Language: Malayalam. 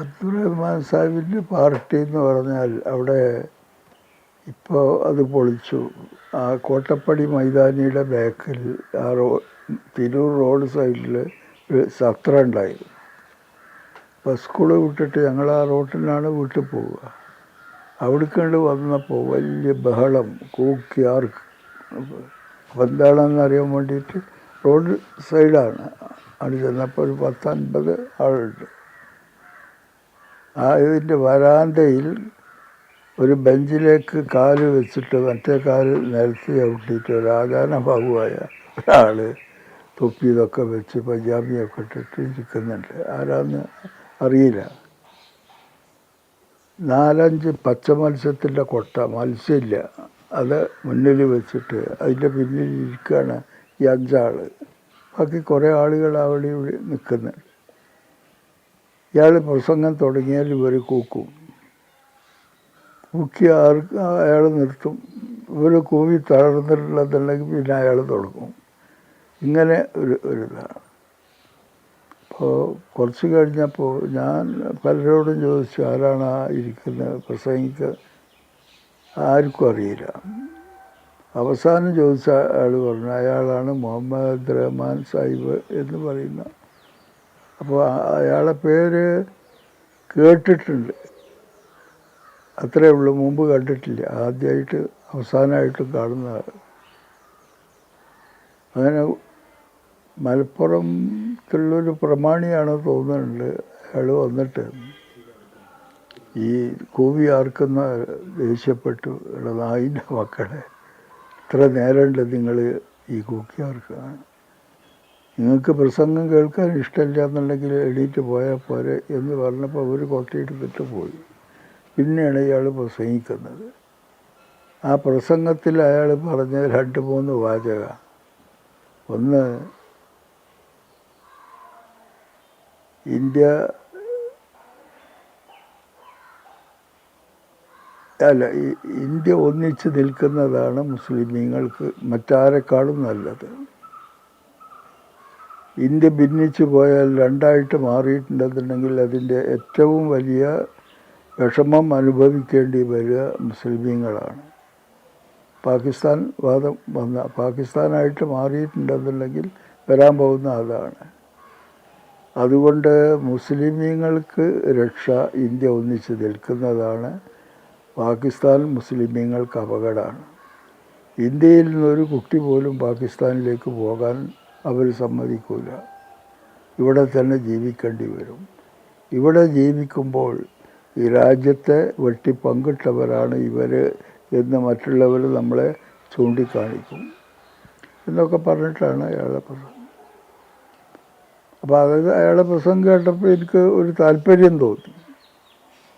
അബ്ദുറഹ്മാൻ സാഹിബിന്റെ പാർട്ടി എന്ന് പറഞ്ഞാൽ അവിടെ ഇപ്പോൾ അത് പൊളിച്ചു. ആ കോട്ടപ്പടി മൈതാനിയുടെ ബാക്കിൽ ആ റോ തിരൂർ റോഡ് സൈഡിൽ സത്രം ഉണ്ടായിരുന്നു അപ്പോൾ സ്കൂൾ വിട്ടിട്ട് ഞങ്ങൾ ആ റോട്ടിലാണ് വീട്ടിൽ പോവുക. അവിടേക്കണ്ട് വന്നപ്പോൾ വലിയ ബഹളം കൂക്കി ആർക്ക് അപ്പോൾ എന്താണെന്ന് അറിയാൻ വേണ്ടിയിട്ട് റോഡ് സൈഡാണ് അവിടെ ചെന്നപ്പോൾ ഒരു പത്തൻപത് ആളുണ്ട്. ആ ഇതിന്റെ വരാന്തയിൽ ഒരു ബെഞ്ചിലേക്ക് കാൽ വെച്ചിട്ട് മറ്റേ കാൽ നിലത്ത് ചവിട്ടിയിട്ട് ഒരു ആചാരഭാവുമായ ഒരാൾ തൊപ്പി ഇതൊക്കെ വെച്ച് പഞ്ചാബിയൊക്കെ ഇട്ടിട്ട് ഇരിക്കുന്നുണ്ട് ആരാന്ന് അറിയില്ല. നാലഞ്ച് പച്ച മത്സ്യത്തിന്റെ കൊട്ട മത്സ്യമില്ല. അത് മുന്നിൽ വെച്ചിട്ട് അതിന്റെ പിന്നിൽ ഇരിക്കുകയാണ് ഈ അഞ്ചാൾ ബാക്കി കുറേ ആളുകൾ അവിടെ ഇവിടെ നിൽക്കുന്നുണ്ട് ഇയാൾ പ്രസംഗം തുടങ്ങിയാൽ ഇവർ കൂക്കും. കൂക്കി ആർക്ക് അയാൾ നിർത്തും. ഇവർ കൂവി തളർന്നിട്ടുള്ളതുണ്ടെങ്കിൽ പിന്നെ അയാൾ തുടങ്ങും. ഇങ്ങനെ ഒരു ഒരു ഇതാണ് അപ്പോൾ കുറച്ച് കഴിഞ്ഞപ്പോൾ ഞാൻ പലരോടും ചോദിച്ചു ആരാണ് ആ ഇരിക്കുന്നത് പ്രസംഗിക്ക്? ആർക്കും അറിയില്ല. അവസാനം ചോദിച്ച ആൾ പറഞ്ഞു അയാളാണ് മുഹമ്മദ് റഹ്മാൻ സാഹിബ് എന്ന് പറയുന്ന അപ്പോൾ അയാളെ പേര് കേട്ടിട്ടുണ്ട്. അത്രേ ഉള്ളൂ മുമ്പ് കണ്ടിട്ടില്ല. ആദ്യമായിട്ട് അവസാനമായിട്ട് കാണുന്ന അങ്ങനെ മലപ്പുറത്തുള്ളൊരു പ്രമാണിയാണ് തോന്നുന്നുണ്ട് അയാൾ വന്നിട്ട്. ഈ കൂവി ആർക്കുന്ന ദേഷ്യപ്പെട്ടു. എടാ നായിന്റെ മക്കളെ ഇത്ര നേരമുണ്ട് നിങ്ങൾ ഈ കൂക്കി ആർക്കാണ് നിങ്ങൾക്ക് പ്രസംഗം കേൾക്കാൻ ഇഷ്ടമില്ല എന്നുണ്ടെങ്കിൽ എണീറ്റ് പോയാൽ പോരെ എന്ന് പറഞ്ഞപ്പോൾ അവർ കൊട്ടയെടുത്തിട്ട് പോയി പിന്നെയാണ് ഇയാൾ പ്രസംഗിക്കുന്നത്. ആ പ്രസംഗത്തിൽ അയാൾ പറഞ്ഞ രണ്ട് മൂന്ന് വാചക. ഒന്ന് ഇന്ത്യ അല്ല ഇന്ത്യ ഒന്നിച്ച് നിൽക്കുന്നതാണ് മുസ്ലിമീങ്ങൾക്ക് മറ്റാരെക്കാളും നല്ലത്. ഇന്ത്യ ഭിന്നിച്ചു പോയാൽ രണ്ടായിട്ട് മാറിയിട്ടുണ്ടെന്നുണ്ടെങ്കിൽ അതിന്റെ ഏറ്റവും വലിയ വിഷമം അനുഭവിക്കേണ്ടി വരിക മുസ്ലിമീങ്ങളാണ്. പാകിസ്ഥാൻ വാദം വന്ന പാകിസ്ഥാനായിട്ട് മാറിയിട്ടുണ്ടെന്നുണ്ടെങ്കിൽ വരാൻ പോകുന്ന അതാണ്. അതുകൊണ്ട് മുസ്ലിമീങ്ങൾക്ക് രക്ഷ ഇന്ത്യ ഒന്നിച്ച് നിൽക്കുന്നതാണ്. പാകിസ്ഥാൻ മുസ്ലിമീങ്ങൾക്ക് അപകടമാണ്. ഇന്ത്യയിൽ നിന്നൊരു കുട്ടി പോലും പാകിസ്ഥാനിലേക്ക് പോകാൻ അവർ സമ്മതിക്കില്ല ഇവിടെ തന്നെ ജീവിക്കേണ്ടി വരും. ഇവിടെ ജീവിക്കുമ്പോൾ ഈ രാജ്യത്തെ വെട്ടി പങ്കിട്ടവരാണ് ഇവർ എന്ന് മറ്റുള്ളവർ നമ്മളെ ചൂണ്ടിക്കാണിക്കും. എന്നൊക്കെ പറഞ്ഞിട്ടാണ് അയാളുടെ പ്രസംഗം. അപ്പോൾ അതായത് അയാളുടെ പ്രസംഗം കേട്ടപ്പോൾ എനിക്ക് ഒരു താല്പര്യം തോന്നി.